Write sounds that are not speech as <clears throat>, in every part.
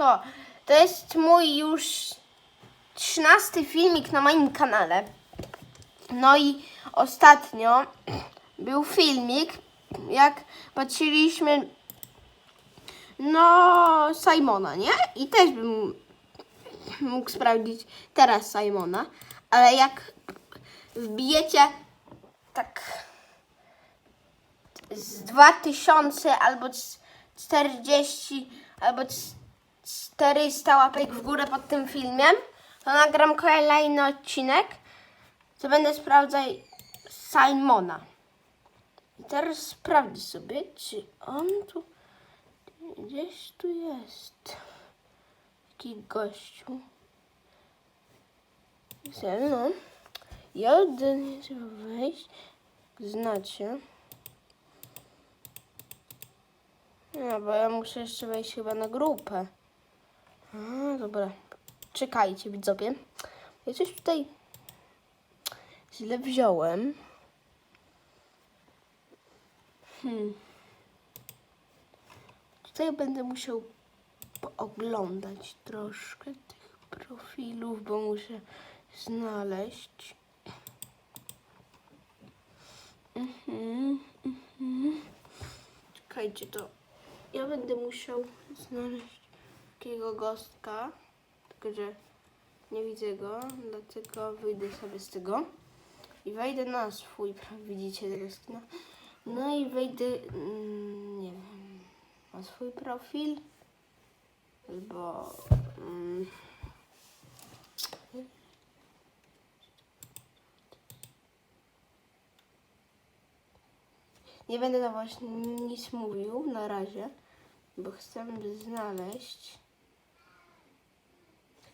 siemanko. To jest mój już trzynasty filmik na moim kanale. No i ostatnio <clears throat> był filmik, jak patrzyliśmy no Simona, nie? I też bym <clears throat> mógł sprawdzić teraz Simona, ale jak wbijecie tak z 2000 albo z 40 albo z 400 łapek w górę pod tym filmem, to nagram kolejny odcinek, co będę sprawdzać Simona. I teraz sprawdzę sobie, czy on tu gdzieś tu jest. Taki gościu. No. Ja do trzeba wejść. Znacie. No, bo ja muszę jeszcze wejść chyba na grupę. A, dobra. Czekajcie, widzowie. Ja coś tutaj źle wziąłem. Hmm. Tutaj będę musiał pooglądać troszkę tych profilów, bo muszę znaleźć. Mhm, mhm. Czekajcie, to ja będę musiał znaleźć takiego gostka, tylko że nie widzę go, dlatego wyjdę sobie z tego i wejdę na swój, widzicie teraz, no, no i wejdę, mm, nie wiem, na swój profil, albo mm, Nie będę na właśnie nic mówił na razie, bo chcę znaleźć.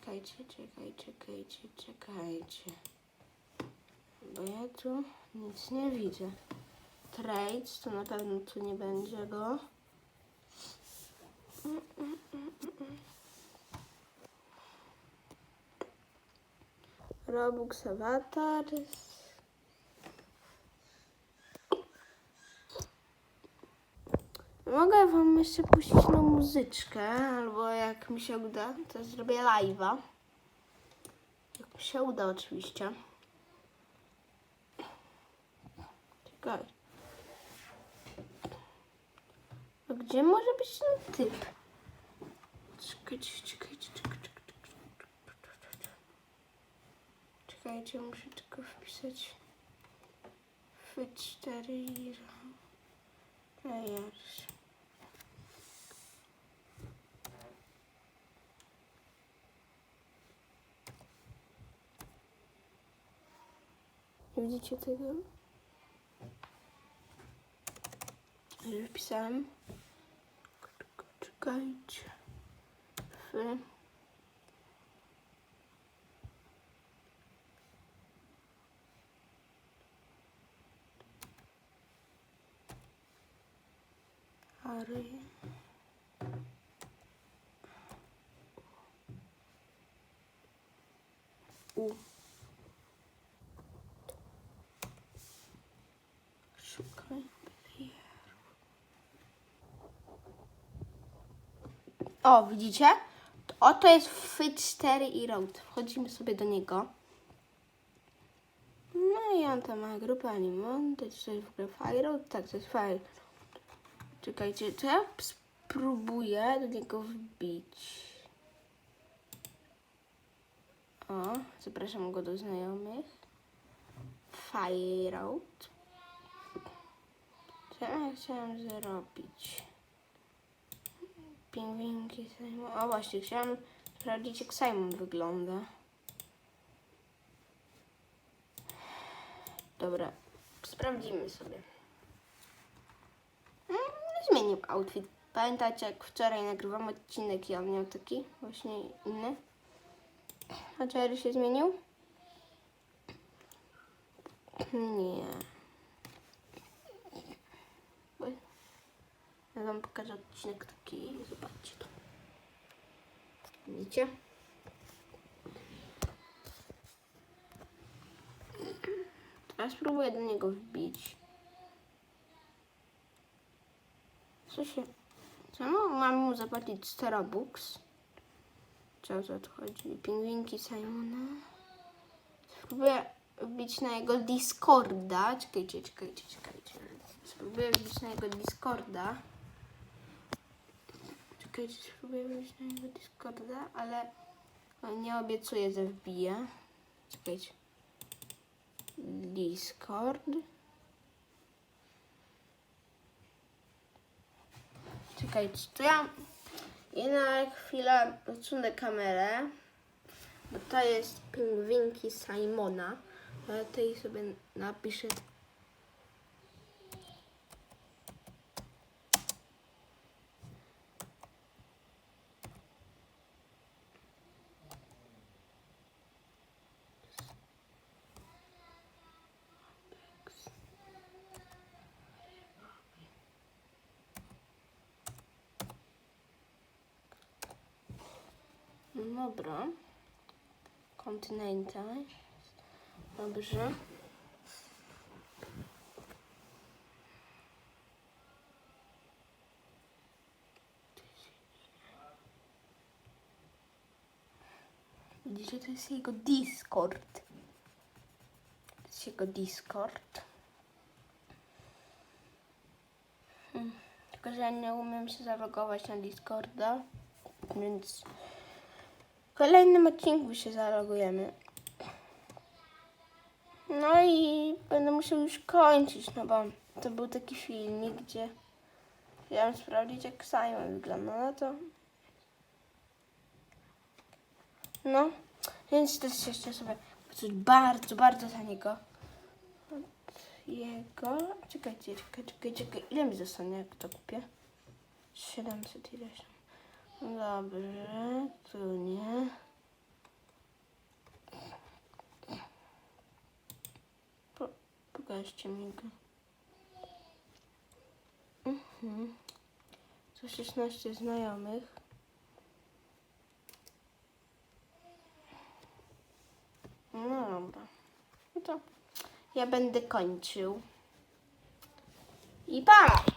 Czekajcie, czekajcie, czekajcie, czekajcie. Bo ja tu nic nie widzę. Trades, to na pewno tu nie będzie go. Robux Avatars. Mogę wam jeszcze puścić na muzyczkę, albo jak mi się uda, to zrobię live'a. Jak mi się uda oczywiście. Czekaj. A gdzie może być ten typ? Czekajcie, czekajcie, czekajcie, czekajcie. Czekajcie, muszę tylko wpisać F4 Players. Widzicie tego? Już wpisałem. Tylko Czekajcie. F. Ary. U. Szukaj O, widzicie? Oto jest Fit 4 i Road. Wchodzimy sobie do niego. No i on tam ma grupę Animonte, czy to jest w ogóle Fire Tak, to jest Fire. Czekajcie, to ja spróbuję do niego wbić. O, zapraszam go do znajomych. Fireout. Co ja chciałam zrobić? Pingwinki Simon. O właśnie, chciałam sprawdzić jak Simon wygląda. Dobra, sprawdzimy sobie. Mm, Zmienił outfit. Pamiętacie, jak wczoraj nagrywam odcinek i on miał taki właśnie inny? A Jerry się zmienił? Nie. Oj. Ja wam pokażę odcinek taki. Zobaczcie to. Widzicie? Teraz spróbuję do niego wbić. Co się... Czemu mam mu zapłacić 100 Robux? Co to chodzi? Pingwinki Simona. Spróbuję wbić na jego Discorda. Czekajcie, czekajcie, czekajcie. Spróbuję wbić na jego Discorda. Czekajcie, spróbuję wbić na Discorda, ale on nie obiecuje, że wbije. Czekajcie. Discord. Czekajcie, to ja, ja na chwilę odsunę kamerę, bo to jest pingwinki Simona. Ale tutaj sobie napiszę Dobra. Continental. Dobrze. Widzicie, to jest jego Discord. To jest jego Discord. Hmm. Tylko, że ja nie umiem się zalogować na Discorda, więc kolejnym odcinku się zalogujemy. No i będę musiał już kończyć, no bo to był taki filmik, gdzie chciałem sprawdzić jak Simon wygląda, no to... No, więc też jeszcze sobie coś bardzo, bardzo taniego jego... Czekajcie, czekaj, czekaj, czekaj, ile mi zostanie jak to kupię? 700 ileś. Dobrze, tu nie. Po, pokażcie mi go. Mhm. 116 znajomych. No dobra. No to ja będę kończył. I pa!